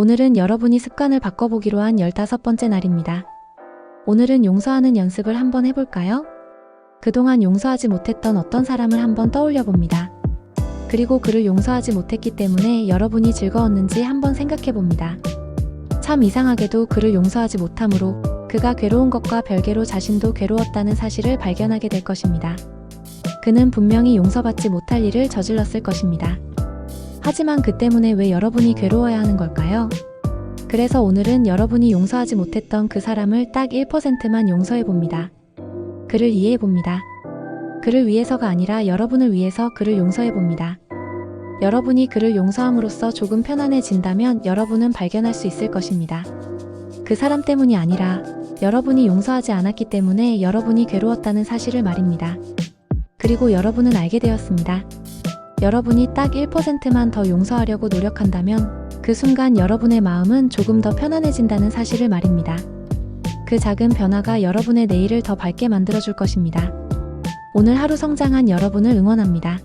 오늘은 여러분이 습관을 바꿔보기로 한 15번째 날입니다. 오늘은 용서하는 연습을 한번 해볼까요? 그동안 용서하지 못했던 어떤 사람을 한번 떠올려 봅니다. 그리고 그를 용서하지 못했기 때문에 여러분이 즐거웠는지 한번 생각해 봅니다. 참 이상하게도 그를 용서하지 못함으로 그가 괴로운 것과 별개로 자신도 괴로웠다는 사실을 발견하게 될 것입니다. 그는 분명히 용서받지 못할 일을 저질렀을 것입니다. 하지만 그 때문에 왜 여러분이 괴로워야 하는 걸까요? 그래서 오늘은 여러분이 용서하지 못했던 그 사람을 딱 1%만 용서해 봅니다. 그를 이해해 봅니다. 그를 위해서가 아니라 여러분을 위해서 그를 용서해 봅니다. 여러분이 그를 용서함으로써 조금 편안해진다면 여러분은 발견할 수 있을 것입니다. 그 사람 때문이 아니라 여러분이 용서하지 않았기 때문에 여러분이 괴로웠다는 사실을 말입니다. 그리고 여러분은 알게 되었습니다. 여러분이 딱 1%만 더 용서하려고 노력한다면 그 순간 여러분의 마음은 조금 더 편안해진다는 사실을 말입니다. 그 작은 변화가 여러분의 내일을 더 밝게 만들어줄 것입니다. 오늘 하루 성장한 여러분을 응원합니다.